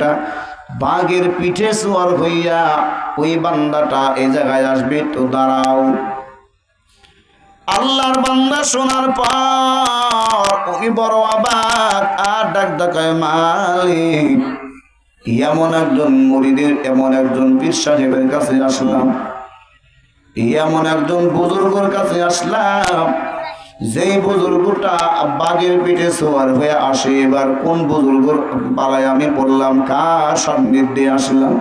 একটা বাঘের পিঠে সোয়ার হইয়া ওই বান্দাটা এই জায়গায় আসবে, তো দাঁড়াও। আল্লাহর বান্দা শোনার পর উনি বড় আবাদ আর ডাক ডাকায় মালিক এমন একজন মরিদের, এমন একজন পীর সাহেবের কাছে আসলাম। এমন একজন বুজুর্গর কাছে আসলাম। যেই বুজুর্গটা বাঘের পিঠে সোয়ার হয়ে আসে, এবার কোন বুজুর্গর পালায় আমি বললাম, কার সান্নিধ্যে আসলাম?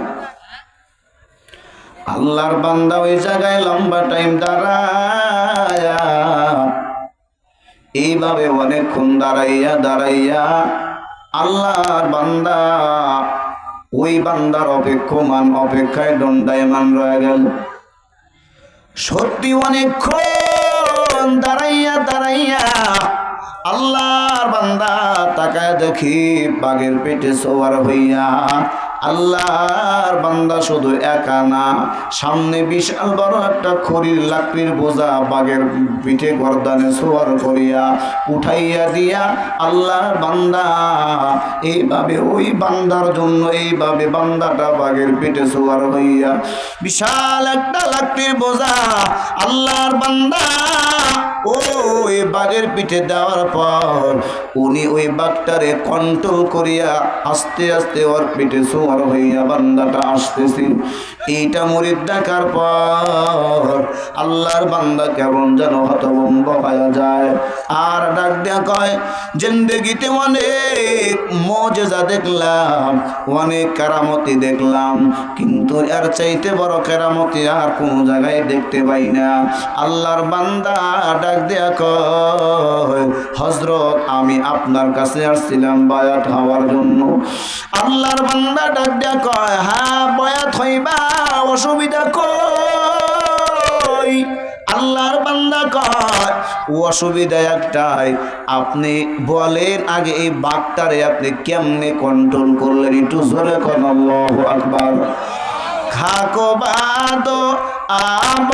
আল্লাহর বান্দা ওই জায়গায় লম্বা টাইম দাঁড়ায়া, এইভাবে অনেকক্ষণ দাঁড়াইয়া দাঁড়াইয়া আল্লাহর বান্দা ওই বান্দার অপেক্ষমান, অপেক্ষায় দণ্ডায়মান রয়ে গেল। সত্যি অনেকক্ষণ দাঁড়াইয়া দাঁড়াইয়া আল্লাহর বান্দা তাকায় দেখি বাঘের পেটে সোয়ার হইয়া আল্লাহর বান্দা শুধু একা না, সামনে বিশাল বড় একটা খড়ির লাকড়ির বোঝা বাঘের পিঠে গর্দানে সোয়ার করিয়া উঠাইয়া দিয়া, আল্লাহর বান্দা, এইভাবে ওই বান্দার জন্য এইভাবে বান্দাটা বাঘের পিঠে সোয়ার হইয়া বিশাল একটা লাকড়ির বোঝা আল্লাহর বান্দা ওই বাঘের পিঠে দেওয়ার পর উনি ওই বাঘটারে কন্ট্রোল করিয়া আস্তে আস্তে ওর পিঠে সোয়ার হইয়া বান্দাটা আসতেছে। এইটা মরিদ দেখার পর আল্লাহর বান্দা কেমন যেন হতভম্ব হয়ে যায়। আর ডাক দেয়া কয়, জিন্দগিতে অনেক মজেজা দেখলাম, অনেক কারামতি দেখলাম, কিন্তু আর চাইতে বড় কেরামতি আর কোনো জায়গায় দেখতে পাই না। আল্লাহর বান্দা ডাক দেয়া কয় হজরত আমি আপনার কাছে আসছিলাম বায়াত হওয়ার জন্য। আল্লাহর বান্দা ডাক দেয়া কয় হ্যাঁ বয়াত হইবা, অসুবিধা কই? আল্লাহর বান্দা কয়, অসুবিধা একটাই, আপনি বলেন আগে এই বাঘটারে আপনি কেমনে কন্ট্রোল করলেন? একটু জোরে কন, আল্লাহু আকবার। খাকো বাদো আব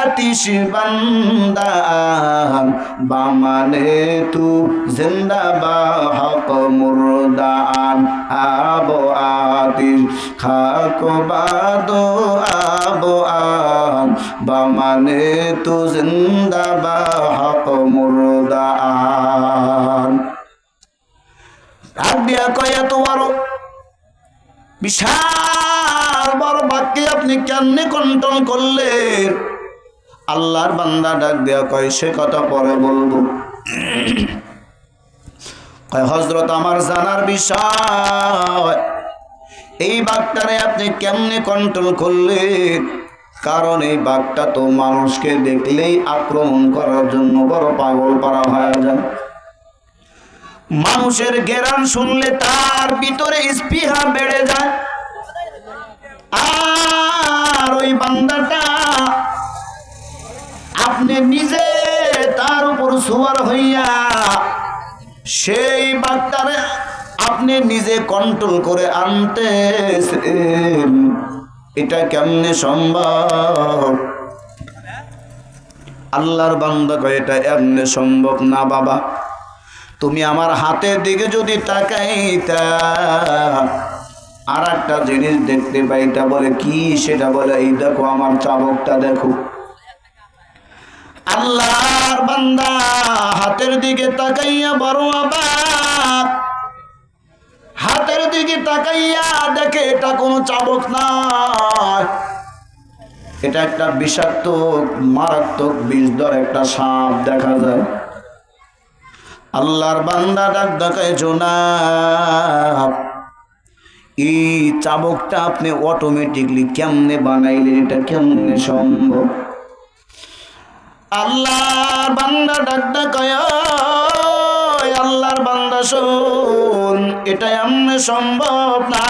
আতিশ বান্দান। বামানে তু জিন্দা বা হক মুরদান। আব আতিশ খাকো বাদো আব আন। বামানে তু জিন্দা বা হক মুরদান। ডাক দিয়া কয় বড় বিশাল বড় বাক্যে আপনি কেমনে কন্ট্রোল করলেন? আল্লাহর বান্দা ডাক দেয়া কয়, সে কথা পরে বলব। হজরত আমার জানার বিষয়। এই বাঘটারে আপনি কেমনে কন্ট্রোল করলেন? কারণ এই বাঘটা তো মানুষকে দেখলেই আক্রমণ করার জন্য বড় পাগল পারা হয়ে যায়। মানুষের গেরান শুনলে তার ভিতরে স্পৃহা বেড়ে যায়। আর ওই বান্দাটা আপনি নিজে তার উপর সুয়ার হইয়া সেই বাঘটারে আপনি নিজে কন্ট্রোল করে আনতেছেন। এটা কেমনে সম্ভব? আল্লাহর বান্দা এটা এমনি সম্ভব না বাবা। তুমি আমার হাতের দিকে যদি তাকাইতা আর একটা জিনিস দেখতে পাইতা বলে, কি? সেটা বলে, এই দেখো আমার চাবকটা, দেখো। আল্লাহর বান্দা হাতের দিকে তাকাইয়া বড় আবার হাতের দিকে তাকাইয়া দেখে এটা কোনো চাবক নয়। এটা একটা বিষাক্ত মারাত্মক বিষধর একটা সাপ দেখা যায়। আল্লাহর বান্দা ডাক ডাকায় জোনাব। এই চাবকটা আপনি অটোমেটিকলি কেমনে বানাইলেন? এটা কেমনে সম্ভব? আল্লাহর বান্দা ডাকটা কয় আল্লাহর বান্দা শোন এটা এমনি সম্ভব না।